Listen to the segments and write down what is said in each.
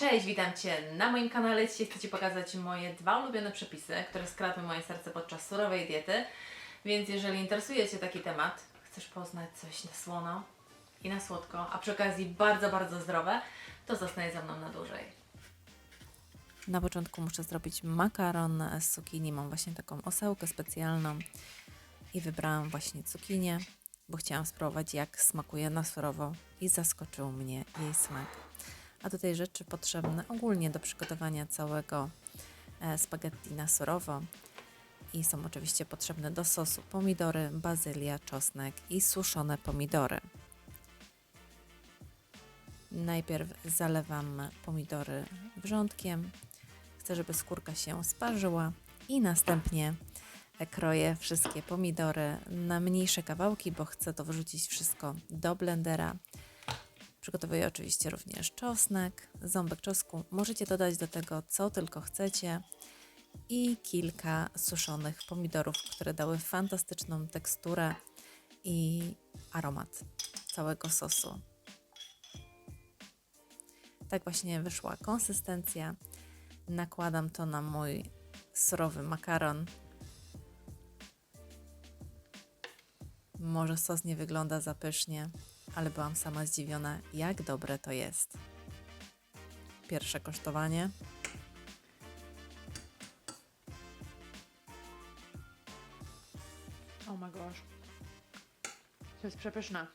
Cześć, witam Cię na moim kanale. Dzisiaj chcę Ci pokazać moje dwa ulubione przepisy, które skradły moje serce podczas surowej diety. Więc jeżeli interesuje Cię taki temat, chcesz poznać coś na słono i na słodko, a przy okazji bardzo, bardzo zdrowe, to zostań ze mną na dłużej. Na początku muszę zrobić makaron z cukinii. Mam właśnie taką osełkę specjalną i wybrałam właśnie cukinię, bo chciałam spróbować jak smakuje na surowo i zaskoczył mnie jej smak. A tej rzeczy potrzebne ogólnie do przygotowania całego e, spaghetti na surowo i są oczywiście potrzebne do sosu pomidory, bazylia, czosnek i suszone pomidory. Najpierw zalewam pomidory wrzątkiem. Chcę, żeby skórka się sparzyła i następnie kroję wszystkie pomidory na mniejsze kawałki, bo chcę to wrzucić wszystko do blendera. Przygotowuję oczywiście również czosnek, ząbek czosnku. Możecie dodać do tego co tylko chcecie i kilka suszonych pomidorów, które dały fantastyczną teksturę i aromat całego sosu. Tak właśnie wyszła konsystencja. Nakładam to na mój surowy makaron. Może sos nie wygląda zapysznie, ale byłam sama zdziwiona, jak dobre to jest. Pierwsze kosztowanie. Oh my gosh. To jest przepyszne.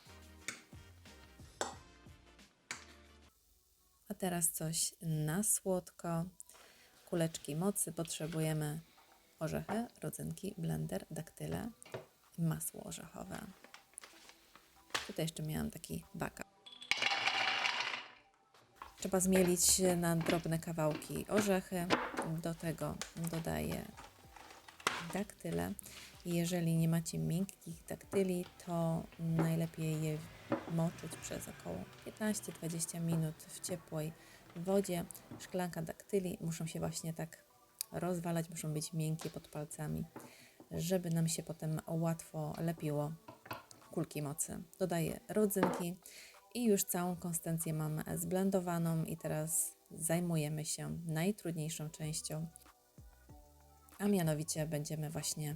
A teraz coś na słodko. Kuleczki mocy potrzebujemy orzechy, rodzynki, blender, daktyle i masło orzechowe. Tutaj jeszcze miałam taki backup. Trzeba zmielić na drobne kawałki orzechy. Do tego dodaję daktyle. Jeżeli nie macie miękkich daktyli, to najlepiej je moczyć przez około 15-20 minut w ciepłej wodzie. Szklanka daktyli muszą się właśnie tak rozwalać, muszą być miękkie pod palcami, żeby nam się potem łatwo lepiło kulki mocy. Dodaję rodzynki i już całą konsystencję mam zblendowaną i teraz zajmujemy się najtrudniejszą częścią, a mianowicie będziemy właśnie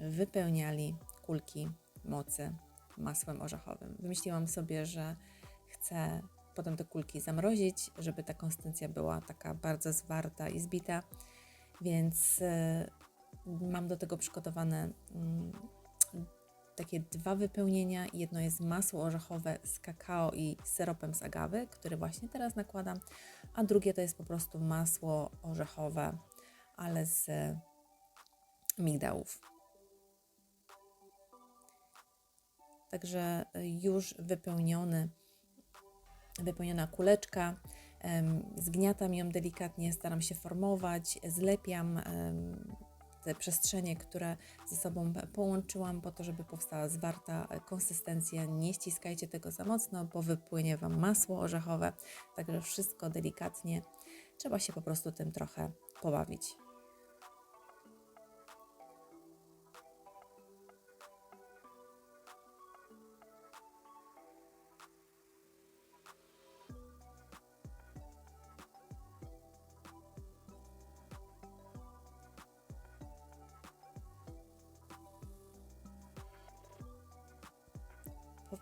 wypełniali kulki mocy masłem orzechowym. Wymyśliłam sobie, że chcę potem te kulki zamrozić, żeby ta konsystencja była taka bardzo zwarta i zbita, więc y, mam do tego przygotowane mm, takie dwa wypełnienia. Jedno jest masło orzechowe z kakao i syropem z agawy, który właśnie teraz nakładam, a drugie to jest po prostu masło orzechowe, ale z migdałów. Także już wypełniony, wypełniona kuleczka. Zgniatam ją delikatnie, staram się formować, zlepiam te przestrzenie, które ze sobą połączyłam, po to, żeby powstała zwarta konsystencja. Nie ściskajcie tego za mocno, bo wypłynie Wam masło orzechowe. Także wszystko delikatnie. Trzeba się po prostu tym trochę pobawić.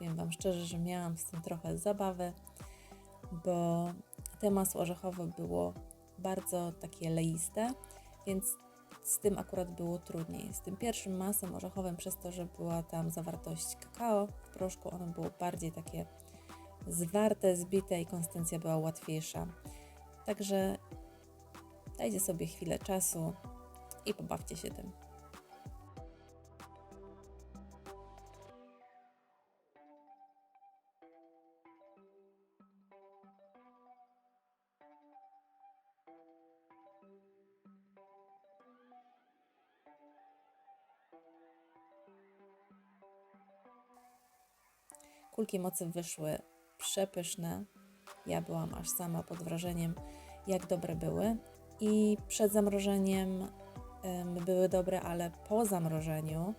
Powiem Wam szczerze, że miałam z tym trochę zabawy, bo te masło orzechowe było bardzo takie leiste, więc z tym akurat było trudniej. Z tym pierwszym masłem orzechowym, przez to, że była tam zawartość kakao w proszku, ono było bardziej takie zwarte, zbite i konsystencja była łatwiejsza. Także dajcie sobie chwilę czasu i pobawcie się tym. Kulki mocy wyszły przepyszne. Ja byłam aż sama pod wrażeniem, jak dobre były. I przed zamrożeniem em, były dobre, ale po zamrożeniu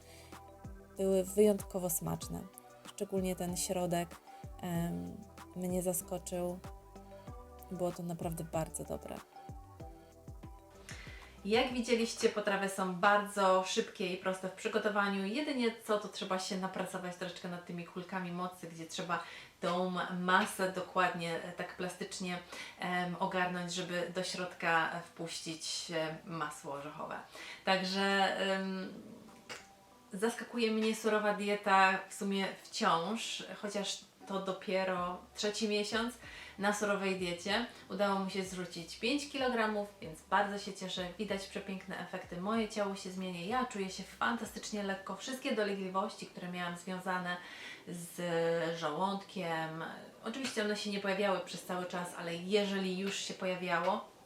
były wyjątkowo smaczne. Szczególnie ten środek mnie zaskoczył. Było to naprawdę bardzo dobre. Jak widzieliście, potrawy są bardzo szybkie i proste w przygotowaniu. Jedynie co, to trzeba się napracować troszeczkę nad tymi kulkami mocy, gdzie trzeba tą masę dokładnie e, tak plastycznie em, ogarnąć, żeby do środka e, wpuścić masło orzechowe. Także em, zaskakuje mnie surowa dieta w sumie wciąż, chociaż to dopiero trzeci miesiąc na surowej diecie. Udało mi się zrzucić 5 kg, więc bardzo się cieszę. Widać przepiękne efekty. Moje ciało się zmienia, ja czuję się fantastycznie lekko. Wszystkie dolegliwości, które miałam związane z żołądkiem, oczywiście one się nie pojawiały przez cały czas, ale jeżeli już się pojawiało,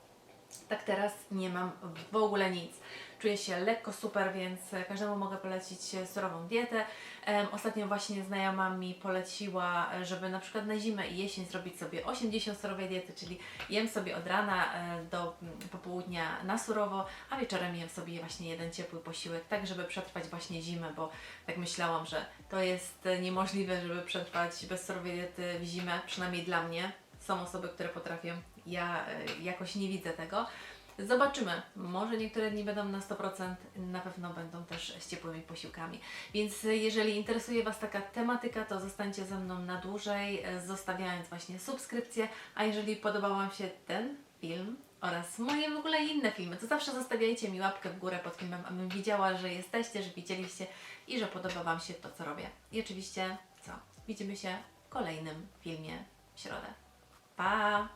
tak teraz nie mam w ogóle nic. Czuję się lekko super, więc każdemu mogę polecić surową dietę. Ostatnio właśnie znajoma mi poleciła, e, żeby na przykład na zimę i jesień zrobić sobie 80 surowej diety, czyli jem sobie od rana e, do mm, popołudnia na surowo, a wieczorem jem sobie właśnie jeden ciepły posiłek, tak żeby przetrwać właśnie zimę, bo tak myślałam, że to jest e, niemożliwe, żeby przetrwać bez surowej diety w zimę, przynajmniej dla mnie. Są osoby, które potrafią, ja e, jakoś nie widzę tego. Zobaczymy. Może niektóre dni będą na 100%, na pewno będą też z ciepłymi posiłkami. Więc e, jeżeli interesuje Was taka tematyka, to zostańcie ze mną na dłużej, e, zostawiając właśnie subskrypcję. A jeżeli podobał Wam się ten film oraz moje w ogóle inne filmy, to zawsze zostawiajcie mi łapkę w górę pod filmem, abym widziała, że jesteście, że widzieliście i że podoba Wam się to, co robię. I oczywiście, co? Widzimy się w kolejnym filmie w środę. Pa!